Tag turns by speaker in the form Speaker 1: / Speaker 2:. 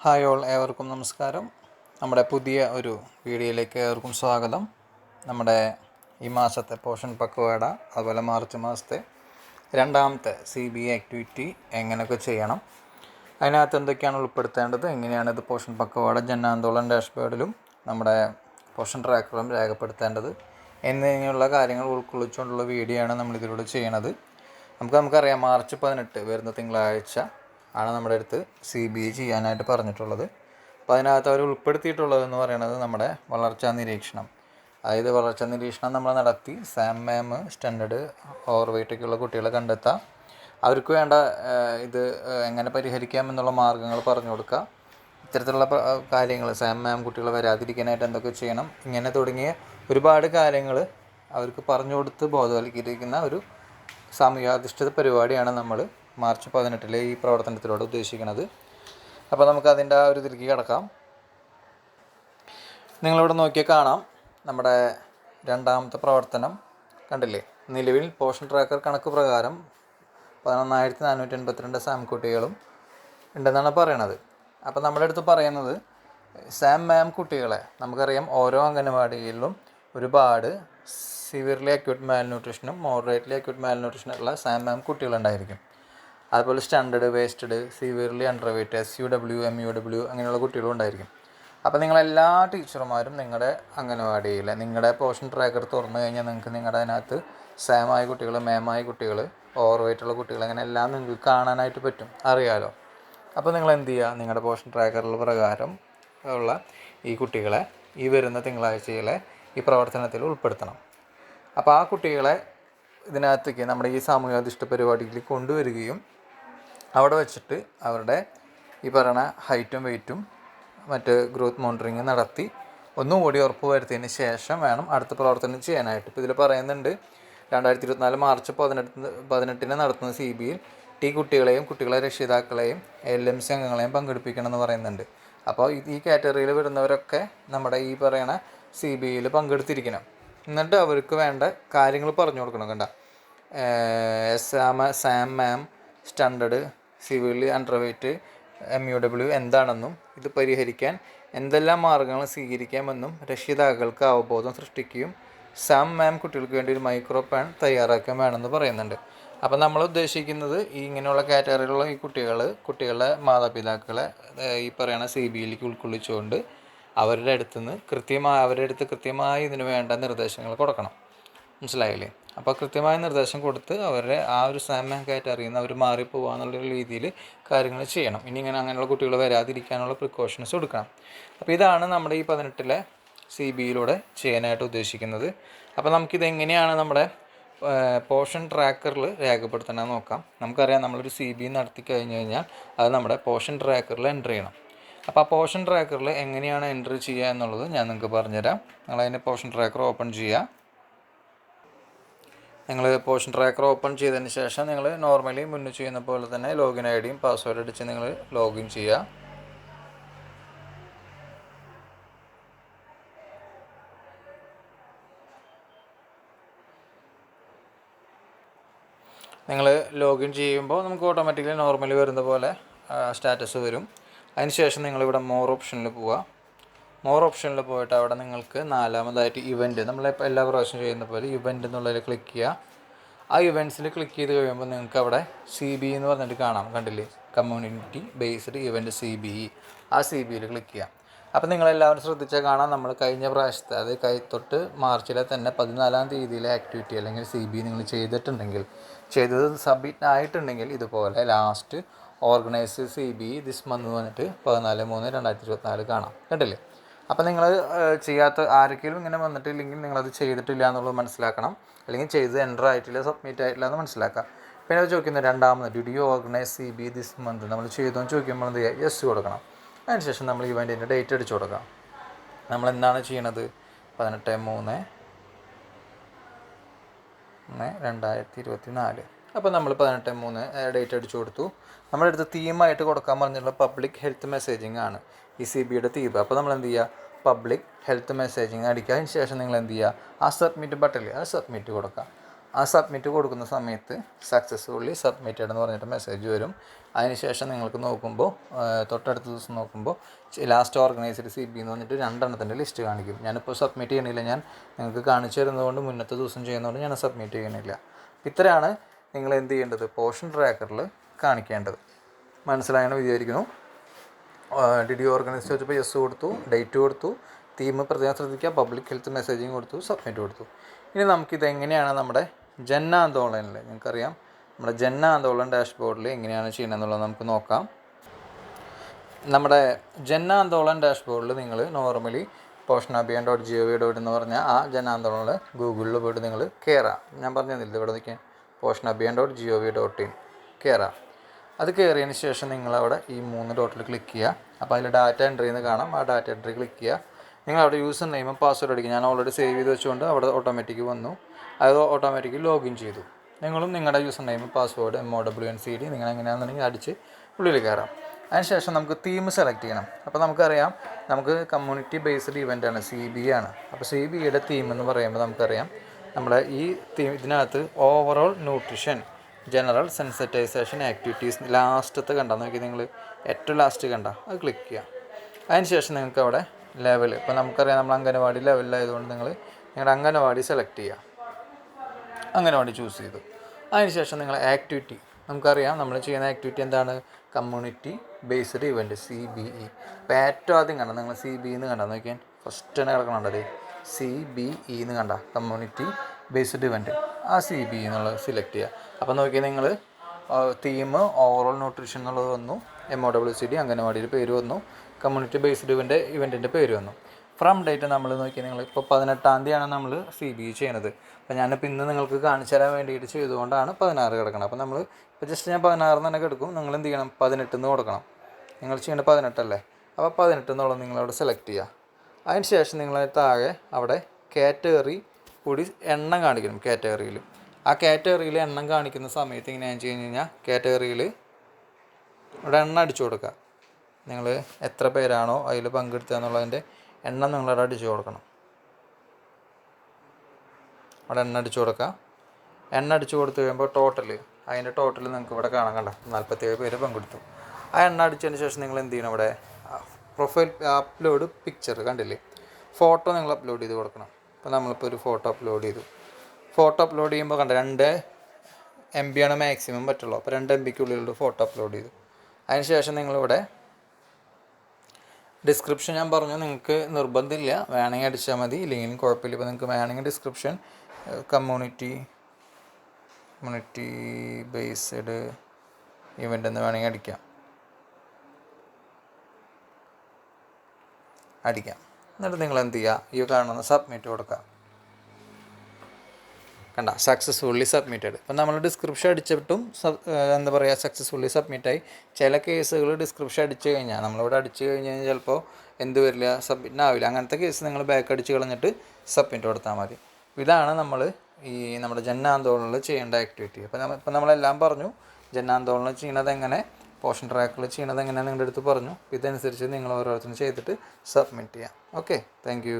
Speaker 1: Hi all ഏവർക്കും നമസ്കാരം. നമ്മുടെ പുതിയ ഒരു വീഡിയോയിലേക്ക് ഏവർക്കും സ്വാഗതം. നമ്മുടെ ഈ മാസത്തെ പോഷൻ പക്വാട അതുപോലെ മാർച്ച് മാസത്തെ രണ്ടാമത്തെ സി ബി ആക്ടിവിറ്റി എങ്ങനെയൊക്കെ ചെയ്യണം അതിനകത്ത് എന്തൊക്കെയാണ് ഉൾപ്പെടുത്തേണ്ടത് എങ്ങനെയാണ് ഇത് പോഷൻ പക്വാട ജനാന്തോളൻ ഡാഷ്ബോർഡിലും നമ്മുടെ പോഷൻ ട്രാക്കറും രേഖപ്പെടുത്തേണ്ടത് എന്നിങ്ങനെയുള്ള കാര്യങ്ങൾ ഉൾക്കൊള്ളിച്ചുകൊണ്ടുള്ള വീഡിയോ ആണ് നമ്മളിതിലൂടെ ചെയ്യണത്. നമുക്ക് നമുക്കറിയാം മാർച്ച് പതിനെട്ട് വരുന്ന തിങ്കളാഴ്ച ആണ് നമ്മുടെ അടുത്ത് സി ബി ഐ ചെയ്യാനായിട്ട് പറഞ്ഞിട്ടുള്ളത്. അപ്പോൾ അതിനകത്ത് അവർ ഉൾപ്പെടുത്തിയിട്ടുള്ളതെന്ന് പറയുന്നത് നമ്മുടെ വളർച്ചാ നിരീക്ഷണം. അതായത് വളർച്ചാ നിരീക്ഷണം നമ്മൾ നടത്തി സാം മാം സ്റ്റാൻഡേർഡ് ഓവർ വെയിറ്റൊക്കെയുള്ള കുട്ടികളെ കണ്ടെത്താം. അവർക്ക് വേണ്ട ഇത് എങ്ങനെ പരിഹരിക്കാം എന്നുള്ള മാർഗങ്ങൾ പറഞ്ഞു കൊടുക്കുക ഇത്തരത്തിലുള്ള കാര്യങ്ങൾ സാം മാം കുട്ടികൾ വരാതിരിക്കാനായിട്ട് എന്തൊക്കെ ചെയ്യണം ഇങ്ങനെ തുടങ്ങിയ ഒരുപാട് കാര്യങ്ങൾ അവർക്ക് പറഞ്ഞു കൊടുത്ത് ബോധവൽക്കരിക്കുന്ന ഒരു സാമൂഹ്യാധിഷ്ഠിത പരിപാടിയാണ് നമ്മൾ മാർച്ച് പതിനെട്ടിലെ ഈ പ്രവർത്തനത്തിലൂടെ ഉദ്ദേശിക്കുന്നത്. അപ്പോൾ നമുക്ക് അതിന്റെ ആ ഒരു ഇതിലേക്ക് കിടക്കാം. നിങ്ങളിവിടെ നോക്കിയാൽ കാണാം നമ്മുടെ രണ്ടാമത്തെ പ്രവർത്തനം കണ്ടില്ലേ? നിലവിൽ പോഷൻ ട്രാക്കർ കണക്ക് പ്രകാരം പതിനൊന്നായിരത്തി നാനൂറ്റി എൺപത്തിരണ്ട് സാം കുട്ടികളും ഉണ്ടെന്നാണ് പറയണത്. അപ്പോൾ നമ്മുടെ അടുത്ത് പറയുന്നത് സാം മാം കുട്ടികളെ നമുക്കറിയാം ഓരോ അംഗനവാടികളിലും ഒരുപാട് സിവിയർലി അക്യൂട്ട് മാൽന്യൂട്രീഷനും മോഡറേറ്റ്ലി അക്യൂട്ട് മാൽന്യൂട്രീഷനുള്ള സാം മാം കുട്ടികളുണ്ടായിരിക്കും. അതുപോലെ standard wasted severely underweight S U W M U W അങ്ങനെയുള്ള കുട്ടികളും ഉണ്ടായിരിക്കും. അപ്പോൾ നിങ്ങളെല്ലാ ടീച്ചർമാരും നിങ്ങളുടെ അംഗനവാടിയിൽ നിങ്ങളുടെ പോഷൻ ട്രാക്കർ തുറന്നു കഴിഞ്ഞാൽ നിങ്ങൾക്ക് നിങ്ങളുടെ അതിനകത്ത് സാമായ കുട്ടികൾ മേമായ കുട്ടികൾ ഓവർ വെയിറ്റുള്ള കുട്ടികൾ അങ്ങനെ എല്ലാം നിങ്ങൾക്ക് കാണാനായിട്ട് പറ്റും. അറിയാലോ? അപ്പോൾ നിങ്ങൾ എന്ത് ചെയ്യുക നിങ്ങളുടെ പോഷൻ ട്രാക്കറിൽ പ്രകാരം ഉള്ള ഈ കുട്ടികളെ ഈ വരുന്ന തിങ്കളാഴ്ചയിലെ ഈ പ്രവർത്തനത്തിൽ ഉൾപ്പെടുത്തണം. അപ്പോൾ ആ കുട്ടികളെ ഇതിനകത്തേക്ക് നമ്മുടെ ഈ സാമൂഹ്യാധിഷ്ഠ പരിപാടിയിൽ കൊണ്ടുവരികയും അവിടെ വെച്ചിട്ട് അവരുടെ ഈ പറയുന്ന ഹൈറ്റും വെയ്റ്റും മറ്റ് ഗ്രോത്ത് മോണിറ്ററിങ് നടത്തി ഒന്നും കൂടി ഉറപ്പ് വരുത്തിയതിന് ശേഷം വേണം അടുത്ത പ്രവർത്തനം ചെയ്യാനായിട്ട്. ഇപ്പോൾ ഇതിൽ പറയുന്നുണ്ട് രണ്ടായിരത്തി ഇരുപത്തിനാല് മാർച്ച് പതിനെട്ട് പതിനെട്ടിന് നടത്തുന്ന സി ബിയിൽ ടി കുട്ടികളെയും കുട്ടികളെ രക്ഷിതാക്കളെയും എൽ എം സി അംഗങ്ങളെയും പങ്കെടുപ്പിക്കണം എന്ന് പറയുന്നുണ്ട്. അപ്പോൾ ഈ കാറ്റഗറിയിൽ വരുന്നവരൊക്കെ നമ്മുടെ ഈ പറയണ സി ബി ഐയിൽ പങ്കെടുത്തിരിക്കണം. എന്നിട്ട് അവർക്ക് വേണ്ട കാര്യങ്ങൾ പറഞ്ഞു കൊടുക്കണം കണ്ട? സാമ SAM MAM standard severely underweight M U W എന്താണെന്നും ഇത് പരിഹരിക്കാൻ എന്തെല്ലാം മാർഗങ്ങൾ സ്വീകരിക്കാമെന്നും രക്ഷിതാക്കൾക്ക് അവബോധം സൃഷ്ടിക്കുകയും സാം മാം കുട്ടികൾക്ക് വേണ്ടി ഒരു മൈക്രോ പാൻ തയ്യാറാക്കാൻ വേണമെന്ന് പറയുന്നുണ്ട്. അപ്പം നമ്മൾ ഉദ്ദേശിക്കുന്നത് ഈ ഇങ്ങനെയുള്ള കാറ്റഗറിയിലുള്ള ഈ കുട്ടികൾ കുട്ടികളുടെ മാതാപിതാക്കളെ ഈ പറയുന്ന സി ബി ബിയിലേക്ക് ഉൾക്കൊള്ളിച്ചുകൊണ്ട് അവരുടെ അടുത്ത് നിന്ന് കൃത്യമായി അവരുടെ അടുത്ത് കൃത്യമായി ഇതിന് വേണ്ട നിർദ്ദേശങ്ങൾ കൊടുക്കണം. മനസ്സിലായില്ലേ? അപ്പോൾ കൃത്യമായ നിർദ്ദേശം കൊടുത്ത് അവരെ ആ ഒരു സാമ്യമായിട്ട് അറിയുന്ന അവർ മാറിപ്പോവാന്നുള്ള രീതിയിൽ കാര്യങ്ങൾ ചെയ്യണം. ഇനി ഇങ്ങനെ അങ്ങനെയുള്ള കുട്ടികൾ വരാതിരിക്കാനുള്ള പ്രിക്കോഷൻസ് കൊടുക്കണം അപ്പോൾ ഇതാണ് നമ്മുടെ ഈ പതിനെട്ടിലെ സി ബിയിലൂടെ ചെയ്യാനായിട്ട് ഉദ്ദേശിക്കുന്നത്. അപ്പോൾ നമുക്കിത് എങ്ങനെയാണ് നമ്മുടെ പോഷൻ ട്രാക്കറിൽ രേഖപ്പെടുത്തണമെന്ന് നോക്കാം. നമുക്കറിയാം നമ്മളൊരു സി ബി നടത്തി കഴിഞ്ഞ് കഴിഞ്ഞാൽ അത് നമ്മുടെ പോഷൻ ട്രാക്കറിൽ എന്റർ ചെയ്യണം. അപ്പോൾ ആ പോഷൻ ട്രാക്കറിൽ എങ്ങനെയാണ് എന്റർ ചെയ്യുക എന്നുള്ളത് ഞാൻ നിങ്ങൾക്ക് പറഞ്ഞുതരാം. നിങ്ങളതിന്റെ പോഷൻ ട്രാക്കർ ഓപ്പൺ ചെയ്യുക. നിങ്ങൾ പോഷൻ ട്രാക്കർ ഓപ്പൺ ചെയ്തതിന് ശേഷം നിങ്ങൾ നോർമലി മുന്നേ ചെയ്യുന്ന പോലെ തന്നെ ലോഗിൻ ഐ ഡിയും പാസ്വേഡ് അടിച്ച് നിങ്ങൾ ലോഗിൻ ചെയ്യുക നിങ്ങൾ ലോഗിൻ ചെയ്യുമ്പോൾ നമുക്ക് ഓട്ടോമാറ്റിക്കലി നോർമലി വരുന്ന പോലെ സ്റ്റാറ്റസ് വരും. അതിനുശേഷം നിങ്ങളിവിടെ മോർ ഓപ്ഷനിൽ പോവുക മോർ ഓപ്ഷനിൽ പോയിട്ട് അവിടെ നിങ്ങൾക്ക് നാലാമതായിട്ട് ഇവന്റ് നമ്മളിപ്പോൾ എല്ലാ പ്രാവശ്യം ചെയ്യുന്ന പോലെ ഇവന്റ് എന്നുള്ളതിൽ ക്ലിക്ക് ചെയ്യുക ആ ഇവന്റ്സിൽ ക്ലിക്ക് ചെയ്ത് കഴിയുമ്പോൾ നിങ്ങൾക്ക് അവിടെ സി ബി എന്ന് പറഞ്ഞിട്ട് കാണാം കണ്ടില്ലേ? Community based event C B E ആ സി ബിയിൽ ക്ലിക്ക് ചെയ്യാം. അപ്പോൾ നിങ്ങളെല്ലാവരും ശ്രദ്ധിച്ചാൽ കാണാം നമ്മൾ കഴിഞ്ഞ പ്രാവശ്യത്തെ അത് കൈ തൊട്ട് മാർച്ചിലെ തന്നെ പതിനാലാം തീയതിയിലെ ആക്ടിവിറ്റി അല്ലെങ്കിൽ സി ബി നിങ്ങൾ ചെയ്തിട്ടുണ്ടെങ്കിൽ ചെയ്തത് സബ്മിറ്റ് ആയിട്ടുണ്ടെങ്കിൽ ഇതുപോലെ last organise C B this month പറഞ്ഞിട്ട് പതിനാല് മൂന്ന് രണ്ടായിരത്തി ഇരുപത്തിനാല് കാണാം. കണ്ടില്ലേ? അപ്പോൾ നിങ്ങൾ ചെയ്യാത്ത ആർക്കെങ്കിലും ഇങ്ങനെ വന്നിട്ടില്ലെങ്കിൽ നിങ്ങളത് ചെയ്തിട്ടില്ല എന്നുള്ളത് മനസ്സിലാക്കണം. അല്ലെങ്കിൽ ചെയ്ത് എന്റർ ആയിട്ടില്ല സബ്മിറ്റ് ആയിട്ടില്ല എന്ന് മനസ്സിലാക്കാം. പിന്നെ അത് ചോദിക്കുന്നത് രണ്ടാമത് did you organise C B this month നമ്മൾ ചെയ്തു എന്ന് ചോദിക്കുമ്പോൾ എന്ത് ചെയ്യുക യെസ് കൊടുക്കണം. അതിനുശേഷം നമ്മൾ ഇവന്റിന്റെ ഡേറ്റ് അടിച്ചു കൊടുക്കാം. നമ്മൾ എന്താണ് ചെയ്യണത്? പതിനെട്ട് മൂന്ന് രണ്ടായിരത്തി ഇരുപത്തി നാല് അപ്പോൾ നമ്മൾ പതിനെട്ട് മൂന്ന് ഡേറ്റ് അടിച്ചു കൊടുത്തു. നമ്മുടെ അടുത്ത് തീമായിട്ട് കൊടുക്കാൻ പറഞ്ഞിട്ടുള്ള പബ്ലിക് ഹെൽത്ത് മെസ്സേജിങ് ആണ് ഈ സി ബിയുടെ തീം. അപ്പോൾ നമ്മൾ എന്ത് ചെയ്യുക പബ്ലിക് ഹെൽത്ത് മെസ്സേജിങ് അടിക്കുക. അതിന് ശേഷം നിങ്ങൾ എന്ത് ചെയ്യുക ആ സബ്മിറ്റ് ബട്ടണിൽ ആ സബ്മിറ്റ് കൊടുക്കുക. ആ സബ്മിറ്റ് കൊടുക്കുന്ന സമയത്ത് സക്സസ്ഫുള്ളി സബ്മിറ്റഡ് എന്ന് പറഞ്ഞിട്ട് മെസ്സേജ് വരും. അതിനുശേഷം നിങ്ങൾക്ക് നോക്കുമ്പോൾ തൊട്ടടുത്ത ദിവസം നോക്കുമ്പോൾ ലാസ്റ്റ് ഓർഗനൈസ്ഡ് സി ബി എന്ന് പറഞ്ഞിട്ട് രണ്ടെണ്ണത്തിന്റെ ലിസ്റ്റ് കാണിക്കും. ഞാനിപ്പോൾ സബ്മിറ്റ് ചെയ്യണില്ല. ഞാൻ നിങ്ങൾക്ക് കാണിച്ചു തരുന്നതുകൊണ്ട് മുന്നത്തെ ദിവസം ചെയ്യുന്നതുകൊണ്ട് ഞാൻ സബ്മിറ്റ് ചെയ്യണില്ല ഇത്രയാണ് നിങ്ങൾ എന്ത് ചെയ്യേണ്ടത് പോഷൻ ട്രാക്കറിൽ കാണിക്കേണ്ടത്. മനസ്സിലായെന്ന് വിചാരിക്കുന്നു. ഡിഡി ഓർഗനൈസ് ചോദിച്ചപ്പോൾ യെസ് കൊടുത്തു ഡേറ്റ് കൊടുത്തു തീം പ്രത്യേകം ശ്രദ്ധിക്കുക പബ്ലിക് ഹെൽത്ത് മെസ്സേജിങ് കൊടുത്തു സബ്മിറ്റ് കൊടുത്തു. ഇനി നമുക്കിത് എങ്ങനെയാണ് നമ്മുടെ ജന്ന ആന്തോളനിൽ നിങ്ങൾക്കറിയാം നമ്മുടെ ജന്ന ആന്തോളൻ ഡാഷ്ബോർഡിൽ എങ്ങനെയാണ് ചെയ്യണമെന്നുള്ളത് നമുക്ക് നോക്കാം. നമ്മുടെ ജന്ന ആന്തോളൻ ഡാഷ്ബോർഡിൽ നിങ്ങൾ normally Poshan Abhiyan dot G O V dot എന്ന് പറഞ്ഞാൽ ആ ജൻ ആന്തോളനിൽ ഗൂഗിളിൽ പോയിട്ട് നിങ്ങൾ കയറാം ഞാൻ പറഞ്ഞതിൽ ഇവിടെ നിൽക്കാൻ Poshan Abhiyan dot G O V dot in കയറാം അത് കയറിയതിന് ശേഷം നിങ്ങളവിടെ ഈ മൂന്ന് ഡോട്ടിൽ ക്ലിക്ക് ചെയ്യുക. അപ്പോൾ അതിൽ ഡാറ്റ എൻട്രി എന്ന് കാണാം. ആ ഡാറ്റ എൻട്രി ക്ലിക്ക് ചെയ്യുക. നിങ്ങൾ അവിടെ യൂസർ നെയിമും പാസ്വേഡ് അടിക്കും ഞാൻ ഓൾറെഡി സേവ് ചെയ്ത് വെച്ചുകൊണ്ട് അവിടെ ഓട്ടോമാറ്റിക് വന്നു. അത് ഓട്ടോമാറ്റിക് ലോഗിൻ ചെയ്തു. നിങ്ങളും നിങ്ങളുടെ user name password M O W N C D നിങ്ങൾ എങ്ങനെയാണെന്നുണ്ടെങ്കിൽ അടിച്ച് ഉള്ളിൽ കയറാം അതിനുശേഷം നമുക്ക് തീം സെലക്ട് ചെയ്യണം. അപ്പോൾ നമുക്കറിയാം നമുക്ക് കമ്മ്യൂണിറ്റി ബേസ്ഡ് ഇവന്റ് ആണ് സി ബി ആണ്. അപ്പോൾ സി ബിയുടെ തീം എന്ന് പറയുമ്പോൾ നമുക്കറിയാം നമ്മുടെ ഈ ഇതിനകത്ത് overall nutrition general sensitisation activities ലാസ്റ്റത്തെ കണ്ട. നോക്കി നിങ്ങൾ ഏറ്റവും ലാസ്റ്റ് കണ്ട. അത് ക്ലിക്ക് ചെയ്യുക അതിനുശേഷം നിങ്ങൾക്ക് അവിടെ ലെവൽ ഇപ്പോൾ നമുക്കറിയാം നമ്മൾ അംഗനവാടി ലെവലിലായതുകൊണ്ട് നിങ്ങൾ നിങ്ങളുടെ അംഗനവാടി സെലക്ട് ചെയ്യുക അംഗനവാടി ചൂസ് ചെയ്തു. അതിനുശേഷം നിങ്ങൾ ആക്ടിവിറ്റി നമുക്കറിയാം നമ്മൾ ചെയ്യുന്ന ആക്ടിവിറ്റി എന്താണ്? Community based event C B E അപ്പോൾ ഏറ്റവും ആദ്യം കണ്ടത് നിങ്ങൾ സി ബി ഇന്ന് കണ്ടത് നോക്കിയാൽ ഫസ്റ്റ് തന്നെ കിടക്കണുണ്ടത് സി ബി ഇ എന്ന് കണ്ട കമ്മ്യൂണിറ്റി ബേസ്ഡ് ഇവന്റ്. ആ സി ബി എന്നുള്ളത് സെലക്ട് ചെയ്യുക അപ്പോൾ നോക്കിയാൽ നിങ്ങൾ തീം ഓവറോൾ ന്യൂട്രീഷൻ എന്നുള്ളത് വന്നു M O W C D അംഗനവാടിയുടെ പേര് വന്നു കമ്മ്യൂണിറ്റി ബേസ്ഡ് ഇവന്റ് ഇവന്റിന്റെ പേര് വന്നു. ഫ്രം ഡേറ്റ് നമ്മൾ നോക്കിയാൽ നിങ്ങൾ ഇപ്പോൾ പതിനെട്ടാം തീയതിയാണ് നമ്മൾ സി ബി ചെയ്യണത്. അപ്പോൾ ഞാനിപ്പോൾ ഇന്ന് നിങ്ങൾക്ക് കാണിച്ചു തരാൻ വേണ്ടിയിട്ട് ചെയ്തുകൊണ്ടാണ് പതിനാറ് കിടക്കണം അപ്പോൾ നമ്മൾ ഇപ്പോൾ ജസ്റ്റ് ഞാൻ പതിനാറ് തന്നെ കിടക്കും നിങ്ങൾ എന്ത് ചെയ്യണം? പതിനെട്ടിൽ നിന്ന് കൊടുക്കണം. നിങ്ങൾ ചെയ്യേണ്ടത് പതിനെട്ടല്ലേ? അപ്പോൾ പതിനെട്ട് എന്നുള്ളത് നിങ്ങളവിടെ സെലക്ട് ചെയ്യുക അതിന് ശേഷം നിങ്ങൾ താഴെ അവിടെ കാറ്റഗറി കൂടി എണ്ണം കാണിക്കണം കാറ്റഗറിയിൽ ആ കാറ്റഗറിയിൽ എണ്ണം കാണിക്കുന്ന സമയത്ത് ഇങ്ങനെ ഞാൻ ചെയ്ത് കഴിഞ്ഞാൽ കാറ്റഗറിയിൽ ഇവിടെ എണ്ണം അടിച്ചു കൊടുക്കുക. നിങ്ങൾ എത്ര പേരാണോ അതിൽ പങ്കെടുത്തത് എന്നുള്ളതിന്റെ എണ്ണം നിങ്ങളവിടെ അടിച്ചു കൊടുക്കണം. അവിടെ എണ്ണ അടിച്ചു കൊടുക്കുക. എണ്ണ അടിച്ചു കൊടുത്തു കഴിയുമ്പോൾ ടോട്ടൽ അതിന്റെ ടോട്ടൽ നിങ്ങൾക്ക് ഇവിടെ കാണാൻ കണ്ട? നാൽപ്പത്തേഴ് പേര് പങ്കെടുത്തു. ആ എണ്ണ അടിച്ചതിന് ശേഷം നിങ്ങൾ എന്ത് ചെയ്യണം ഇവിടെ? പ്രൊഫൈൽ അപ്ലോഡ് പിക്ചർ കണ്ടില്ലേ? ഫോട്ടോ നിങ്ങൾ അപ്ലോഡ് ചെയ്ത് കൊടുക്കണം. ഇപ്പോൾ നമ്മളിപ്പോൾ ഒരു ഫോട്ടോ അപ്ലോഡ് ചെയ്തു. ഫോട്ടോ അപ്ലോഡ് ചെയ്യുമ്പോൾ കണ്ട രണ്ട് എം ആണ് മാക്സിമം പറ്റുള്ളൂ. അപ്പോൾ രണ്ട് എം ബിക്കുള്ളിലുള്ള ഫോട്ടോ അപ്ലോഡ് ചെയ്തു. അതിന് ശേഷം നിങ്ങളിവിടെ ഡിസ്ക്രിപ്ഷൻ ഞാൻ പറഞ്ഞു നിങ്ങൾക്ക് നിർബന്ധമില്ല. വേണമെങ്കിൽ അടിച്ചാൽ മതി. ഇല്ലെങ്കിലും കുഴപ്പമില്ല. ഇപ്പോൾ നിങ്ങൾക്ക് വേണമെങ്കിൽ description community community based event എന്ന് വേണമെങ്കിൽ അടിക്കാം. അടിക്കാം. എന്നിട്ട് നിങ്ങൾ എന്ത് ചെയ്യുക? ഈ കാണുന്ന സബ്മിറ്റ് കൊടുക്കുക. കണ്ട സക്സസ്ഫുള്ളി സബ്മിറ്റഡ് ഇപ്പം നമ്മൾ ഡിസ്ക്രിപ്ഷൻ അടിച്ചിട്ടും എന്താ പറയുക സക്സസ്ഫുള്ളി സബ്മിറ്റായി ചില കേസുകൾ ഡിസ്ക്രിപ്ഷൻ അടിച്ചു കഴിഞ്ഞാൽ നമ്മളിവിടെ അടിച്ചു കഴിഞ്ഞ് കഴിഞ്ഞാൽ ചിലപ്പോൾ എന്ത് വരില്ല സബ്മിറ്റ് ആവില്ല. അങ്ങനത്തെ കേസ് നിങ്ങൾ ബാക്ക് അടിച്ച് കളഞ്ഞിട്ട് സബ്മിറ്റ് കൊടുത്താൽ മതി. ഇതാണ് നമ്മൾ ഈ നമ്മുടെ ജന്നാന്തോളനിൽ ചെയ്യേണ്ട ആക്ടിവിറ്റി അപ്പോൾ നമ്മൾ ഇപ്പം നമ്മളെല്ലാം പറഞ്ഞു ജന്നാന്തോളനിൽ ചെയ്യണത് എങ്ങനെ പോഷൻ ട്രാക്കിൽ ചെയ്യണത് എങ്ങനെയാണ് നിങ്ങളുടെ അടുത്ത് പറഞ്ഞു. ഇതനുസരിച്ച് നിങ്ങൾ ഓരോരുത്തരും ചെയ്തിട്ട് സബ്മിറ്റ് ചെയ്യാം. Okay thank